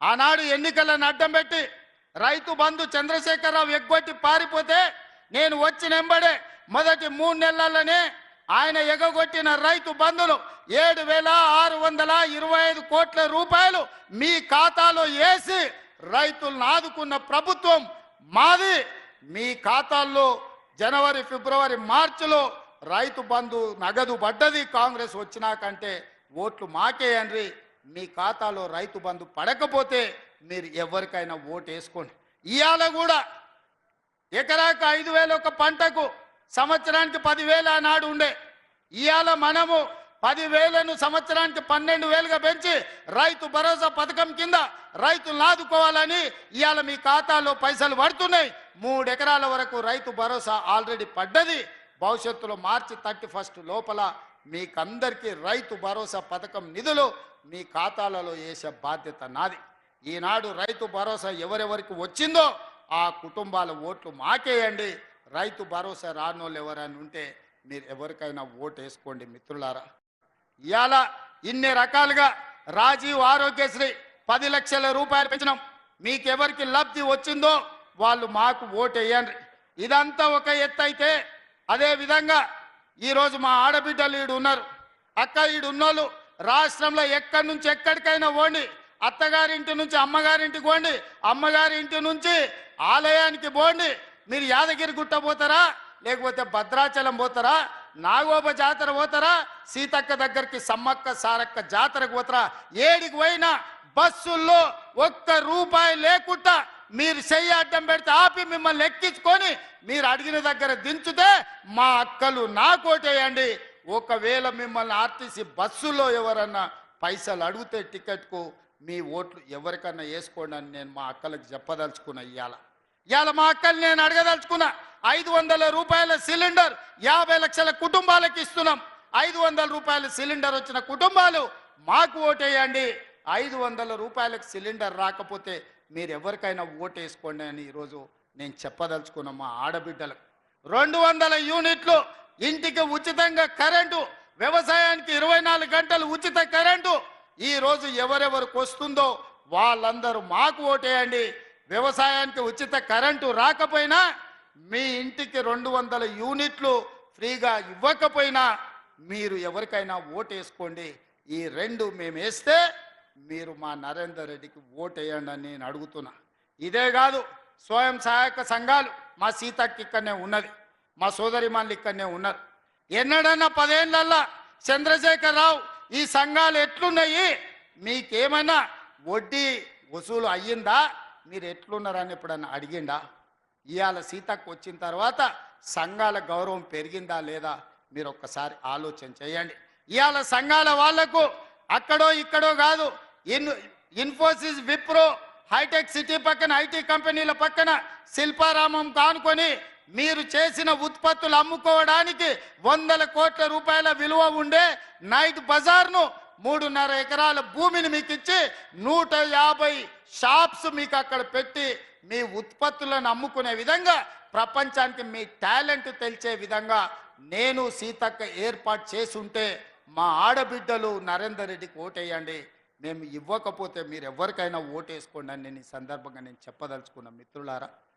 ఆనాడు ఎన్నికలను అడ్డం పెట్టి రైతు బంధు చంద్రశేఖరరావు ఎగ్గొట్టి పారిపోతే నేను వచ్చిన ఎంబడే మొదటి మూడు నెలలనే ఆయన ఎగగొట్టిన రైతు బంధులు ఏడు వేల ఆరు వందల ఇరవై ఐదు కోట్ల రూపాయలు మీ ఖాతాలో వేసి రైతులను ఆదుకున్న ప్రభుత్వం మాది. మీ ఖాతాల్లో జనవరి ఫిబ్రవరి మార్చిలో రైతు బంధు నగదు పడ్డది. కాంగ్రెస్ వచ్చినాకంటే ఓట్లు మాకే అండ్రి మీ ఖాతాలో రైతు బంధు పడకపోతే మీరు ఎవరికైనా ఓటు వేసుకోండి ఇవాళ కూడా ఎకరాకు ఐదు వేల ఒక పంటకు సంవత్సరానికి పదివేలు ఆనాడు ఉండే. ఇవాళ మనము పదివేలను సంవత్సరానికి పన్నెండు వేలుగా పెంచి రైతు భరోసా పథకం కింద రైతులను ఆదుకోవాలని ఇవాళ మీ ఖాతాలో పైసలు పడుతున్నాయి. మూడు ఎకరాల వరకు రైతు భరోసా ఆల్రెడీ పడ్డది. భవిష్యత్తులో మార్చి థర్టీ ఫస్ట్ లోపల మీకందరికీ రైతు భరోసా పథకం నిధులు మీ ఖాతాలలో వేసే బాధ్యత నాది. ఈనాడు రైతు భరోసా ఎవరెవరికి వచ్చిందో ఆ కుటుంబాల ఓట్లు మాకేయండి. రైతు భరోసా రానోళ్ళు ఎవరైనా ఉంటే మీరు ఎవరికైనా ఓటు వేసుకోండి మిత్రులారా. ఇవాళ ఇన్ని రకాలుగా రాజీవ్ ఆరోగ్యశ్రీ పది లక్షల రూపాయలు పెంచినాం. మీకెవరికి లబ్ధి వచ్చిందో వాళ్ళు మాకు ఓటు వేయండి. ఇదంతా ఒక ఎత్తు అయితే అదేవిధంగా ఈరోజు మా ఆడబిడ్డలు ఈడు ఉన్నారు. అక్క ఈడు ఉన్నోళ్ళు రాష్ట్రంలో ఎక్కడి నుంచి ఎక్కడికైనా పోండి. అత్తగారింటి నుంచి అమ్మగారింటికి పోండి. అమ్మగారి ఇంటి నుంచి ఆలయానికి పోండి. మీరు యాదగిరి గుట్ట పోతారా? లేకపోతే భద్రాచలం పోతారా? నాగోబ జాతర పోతారా? సీతక్క దగ్గరికి సమ్మక్క సారక్క జాతరకు పోతారా? ఏడికి పోయినా బస్సుల్లో ఒక్క రూపాయి లేకుండా మీరు చెయ్యి అడ్డం పెడితే ఆపి మిమ్మల్ని ఎక్కించుకొని మీరు అడిగిన దగ్గర దించితే మా అక్కలు నాకోటేయండి ఒకవేళ మిమ్మల్ని ఆర్టీసీ బస్సులో ఎవరన్నా పైసలు అడిగితే టికెట్కు మీ ఓట్లు ఎవరికన్నా వేసుకోండి అని నేను మా అక్కలకు చెప్పదలుచుకున్నా ఇవాళ ఇవాళ మా అక్కలు నేను అడగదలుచుకున్నా. ఐదు వందల రూపాయల సిలిండర్ యాభై లక్షల కుటుంబాలకు ఇస్తున్నాం. ఐదు వందల రూపాయల సిలిండర్ వచ్చిన కుటుంబాలు మాకు ఓటేయండి. ఐదు వందల రూపాయలకు సిలిండర్ రాకపోతే మీరు ఎవరికైనా ఓటు వేసుకోండి అని ఈరోజు నేను చెప్పదలుచుకున్న మా ఆడబిడ్డలకు. రెండు వందల యూనిట్లు ఇంటికి ఉచితంగా కరెంటు వ్యవసాయానికి ఇరవై నాలుగు గంటలు ఉచిత కరెంటు. ఈరోజు ఎవరెవరికి వస్తుందో వాళ్ళందరూ మాకు ఓటేయండి. వ్యవసాయానికి ఉచిత కరెంటు రాకపోయినా మీ ఇంటికి రెండు వందల యూనిట్లు ఫ్రీగా ఇవ్వకపోయినా మీరు ఎవరికైనా ఓటేసుకోండి. ఈ రెండు మేము వేస్తే మీరు మా నరేందర్ రెడ్డికి ఓటేయండి అని నేను అడుగుతున్నా. ఇదే కాదు స్వయం సహాయక సంఘాలు మా సీతకి ఇక్కడనే ఉన్నది మా సోదరిమాన్లు ఇక్కడనే ఉన్నారు. ఎన్నడన్నా పదేళ్ళల్లా చంద్రశేఖర్ రావు ఈ సంఘాలు ఎట్లున్నాయి? మీకేమైనా వడ్డీ వసూలు అయ్యిందా? మీరు ఎట్లున్నారని ఎప్పుడన్నా అడిగిండా? ఇవాళ సీతకు వచ్చిన తర్వాత సంఘాల గౌరవం పెరిగిందా లేదా? మీరు ఒక్కసారి ఆలోచన చేయండి. ఇవాళ సంఘాల వాళ్ళకు అక్కడో ఇక్కడో కాదు in Infosys Wipro hitech city పక్కన ఐటీ కంపెనీల పక్కన శిల్పారామం కానుకొని మీరు చేసిన ఉత్పత్తులు అమ్ముకోవడానికి వందల కోట్ల రూపాయల విలువ ఉండే నైట్ బజార్ను మూడున్నర ఎకరాల భూమిని మీకు ఇచ్చి నూట యాభై షాప్స్ మీకు అక్కడ పెట్టి మీ ఉత్పత్తులను అమ్ముకునే విధంగా ప్రపంచానికి మీ టాలెంట్ తెలిసే విధంగా నేను సీతక్క ఏర్పాటు చేసుంటే మా ఆడబిడ్డలు నరేందర్ రెడ్డికి ఓటేయండి. మేము ఇవ్వకపోతే మీరు ఎవరికైనా ఓటేసుకోండి అని నేను ఈ సందర్భంగా నేను చెప్పదలుచుకున్న మిత్రులారా.